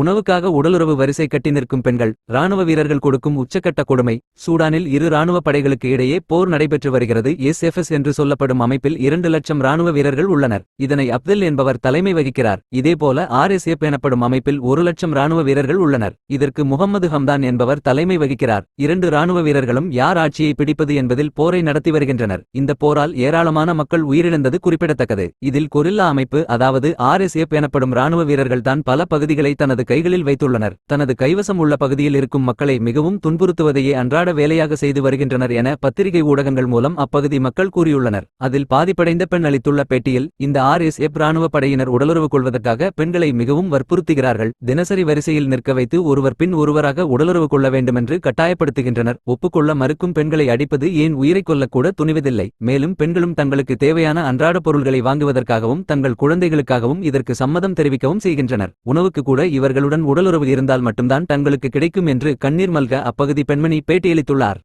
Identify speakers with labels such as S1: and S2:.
S1: உணவுக்காக உடலுறவு வரிசை கட்டி நிற்கும் பெண்கள் ராணுவ வீரர்கள் கொடுக்கும் உச்சக்கட்ட கொடுமை சூடானில் இரு ராணுவ படைகளுக்கு இடையே போர் நடைபெற்று வருகிறது எஸ்எஃப்எஸ் என்று சொல்லப்படும் அமைப்பில் இரண்டு லட்சம் ராணுவ வீரர்கள் உள்ளனர். இதனை அப்தல் என்பவர் தலைமை வகிக்கிறார். இதேபோல ஆர்எஸ்எஃப் எனப்படும் அமைப்பில் ஒரு லட்சம் ராணுவ வீரர்கள் உள்ளனர். இதற்கு முகமது ஹம்தான் என்பவர் தலைமை வகிக்கிறார். இரண்டு ராணுவ வீரர்களும் யார் ஆட்சியை பிடிப்பது என்பதில் போரை நடத்தி வருகின்றனர். இந்த போரால் ஏராளமான மக்கள் உயிரிழந்தது குறிப்பிடத்தக்கது. இதில் கொரில்லா அமைப்பு அதாவது ஆர்எஸ்எஃப் எனப்படும் ராணுவ வீரர்கள் தான் பல பகுதிகளை தனது கைகளில் வைத்துள்ளனர். தனது கைவசம் உள்ள பகுதியில் இருக்கும் மக்களை மிகவும் துன்புறுத்துவதையே அன்றாட வேலையாக செய்து வருகின்றனர் என பத்திரிகை ஊடகங்கள் மூலம் அப்பகுதி மக்கள் கூறியுள்ளனர். அதில் பாதிப்படைந்த பெண் அளித்துள்ள பேட்டியில் இந்த ஆர் எஸ் எப் ராணுவ படையினர் உடலுறவு கொள்வதற்காக பெண்களை மிகவும் வற்புறுத்துகிறார்கள். தினசரி வரிசையில் நிற்க வைத்து ஒருவர் பின் ஒருவராக உடலுறவு கொள்ள வேண்டுமென்று கட்டாயப்படுத்துகின்றனர். ஒப்புக்கொள்ள மறுக்கும் பெண்களை அடிப்பது ஏன் உயிரைக் கொள்ளக்கூட துணிவதில்லை. மேலும் பெண்களும் தங்களுக்கு தேவையான அன்றாட பொருள்களை வாங்குவதற்காகவும் தங்கள் குழந்தைகளுக்காகவும் இதற்கு சம்மதம் தெரிவிக்கவும் செய்கின்றனர். உணவுக்கு கூட அவர்களுடன் உடலுறவு இருந்தால் மட்டும்தான் தங்களுக்கு கிடைக்கும் என்று கண்ணீர் மல்க அப்பகுதி பெண்மணி பேட்டியளித்துள்ளார்.